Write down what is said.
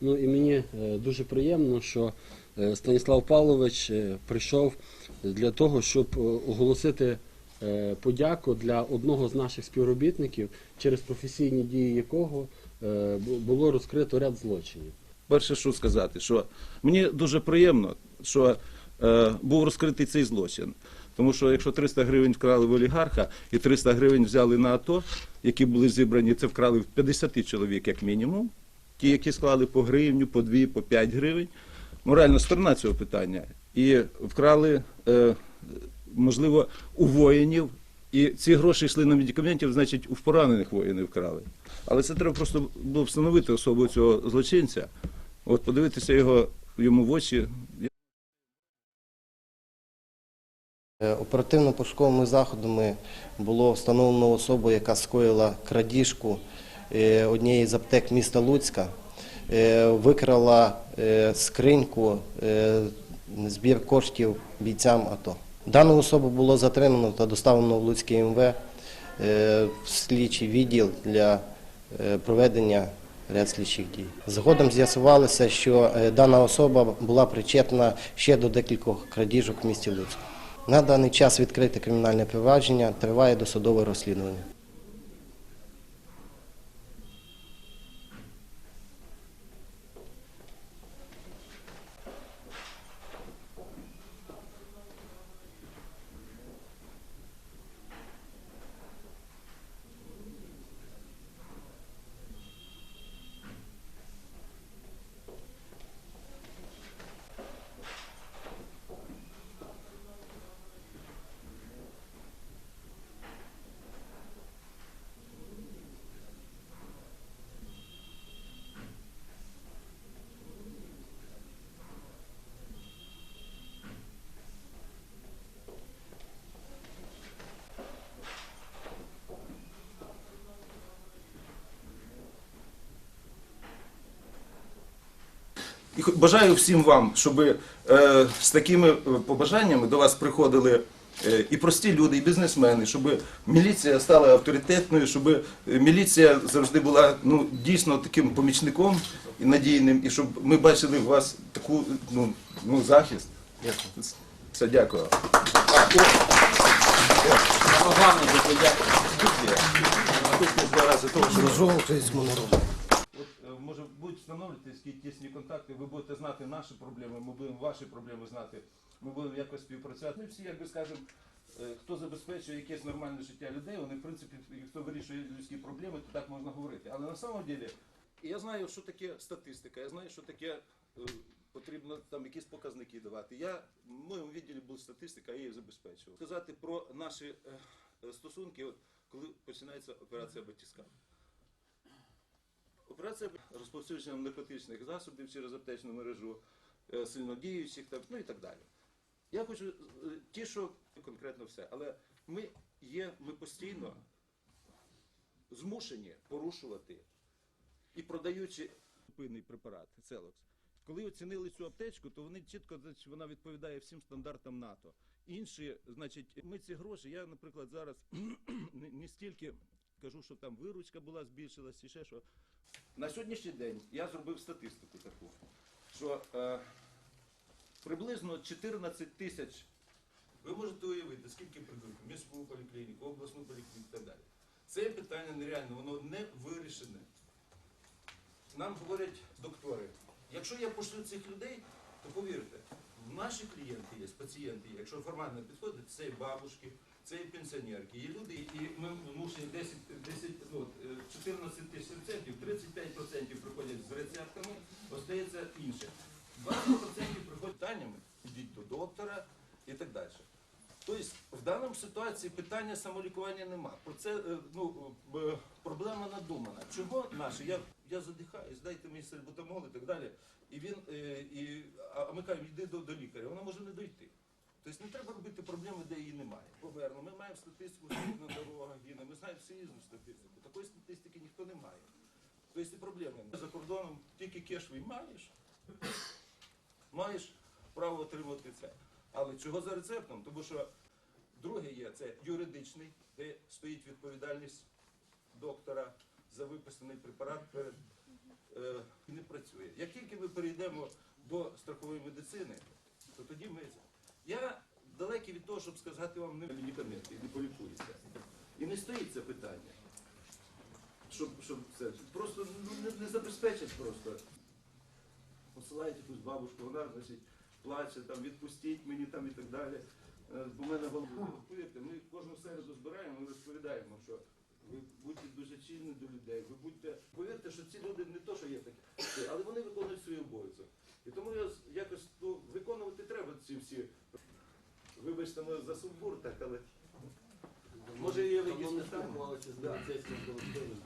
Ну і мені е, дуже приємно, що е, Станіслав Павлович е, прийшов для того, щоб оголосити подяку для одного з наших співробітників, через професійні дії якого було розкрито ряд злочинів. Перше, що сказати, що мені дуже приємно, що був розкритий цей злочин. Тому що якщо 300 гривень вкрали в олігарха і 300 гривень взяли на АТО, які були зібрані, це вкрали в 50 чоловік як мінімум. Ті, які склали по гривню, по 2, по 5 гривень. Моральна сторона цього питання. І вкрали, е, можливо, у воїнів. І ці гроші йшли на медикаментів, значить, у поранених воїнів вкрали. Але це треба просто було встановити особу цього злочинця. От подивитися його йому в очі. Е, Оперативно-пошуковими заходами було встановлено особу, яка скоїла крадіжку однієї з аптек міста Луцька, Е, викрала е, скриньку е, збір коштів бійцям АТО. Дану особу було затримано та доставлено в Луцький МВ е, в слідчий відділ для е, проведення ряд слідчих дій. Згодом з'ясувалося, що е, дана особа була причетна ще до декількох крадіжок в місті Луцьку. На даний час відкрите кримінальне провадження, триває досудове розслідування. І бажаю всім вам, щоб е, з такими е, побажаннями до вас приходили е, і прості люди, і бізнесмени, щоб міліція стала авторитетною, щоб е, міліція завжди була ну, дійсно таким помічником і надійним, і щоб ми бачили в вас таку ну, ну, захист. Це дякую. Головне подяка. Тут два рази того, що Служу українському народу. От, е, такі тісні контакти, ви будете знати наші проблеми, ми будемо ваші проблеми знати, ми будемо якось співпрацювати. Ми всі, як би скажемо, е, хто забезпечує якесь нормальне життя людей, вони, в принципі, хто вирішує людські проблеми, то так можна говорити. Але на самом деле, я знаю, що таке статистика, я знаю, що таке е, потрібно там якісь показники давати. Я в моєму відділі була статистика, я її забезпечував. Сказати про наші е, стосунки, от, коли починається операція батіска. Операція розповсюдження наркотичних засобів через аптечну мережу, е, сильнодіючих ну і так далі. Я хочу е, ті, що конкретно все, але ми є, ми постійно змушені порушувати і продаючи пильний препарат Целокс. Коли оцінили цю аптечку, то вони чітко вона відповідає всім стандартам НАТО. Інші, значить, ми ці гроші, я, наприклад, зараз не стільки кажу, що там виручка була збільшилась і ще що. На сьогоднішній день я зробив статистику таку, що е, приблизно 14 тисяч. Ви можете уявити, скільки придуть в міську поліклініку, обласну поліклініку і так далі. Це питання нереально, воно не вирішене. Нам говорять доктори, якщо я пошлю цих людей, то повірте, наші клієнти є, пацієнти є, якщо формально підходить, це і бабушки, це і пенсіонерки, є люди, і ми мусимо 10, 10, ну, от, е, 14 тисяч рецептів, 35% приходять з рецептами, остається інше. 20% приходять питаннями, ідіть до доктора і так далі. Тобто в даному ситуації питання самолікування нема. Про це е, ну, е, проблема надумана. Чого наші? Я, я задихаюсь, дайте мені сальбутамол і так далі. І він, і, а ми кажемо, йди до, до лікаря, вона може не дойти. Тобто не треба робити проблеми, де її немає. Поверну, ми маємо статистику на дорогах гине, ми знаємо всеїзну статистику. Такої статистики ніхто не має. Тобто і проблеми. За кордоном тільки кешвий маєш, маєш право отримати це. Але чого за рецептом? Тому що друге є це юридичний, де стоїть відповідальність доктора за виписаний препарат перед е, не працює. Як тільки ми перейдемо до страхової медицини, то тоді ми. Я далекий від того, щоб сказати вам не медикаменти, і не полікується. І не стоїть це питання. Щоб, щоб це просто ну, не, не забезпечать просто. Посилають якусь бабушку, вона значить, плаче, там, відпустіть мені там і так далі. Е, Бо в мене голова. Повірте, ми кожну середу збираємо і розповідаємо, що ви будьте дуже чільні до людей, ви будьте. Повірте, що ці люди не то, що є такі, але вони виконують свій обов'язок. І тому я з- якось ну, виконувати треба ці всі. Вибачте мене за сумбур, так, але може є якісь Давно не питання? Спілкувалися з поліцейським колективом.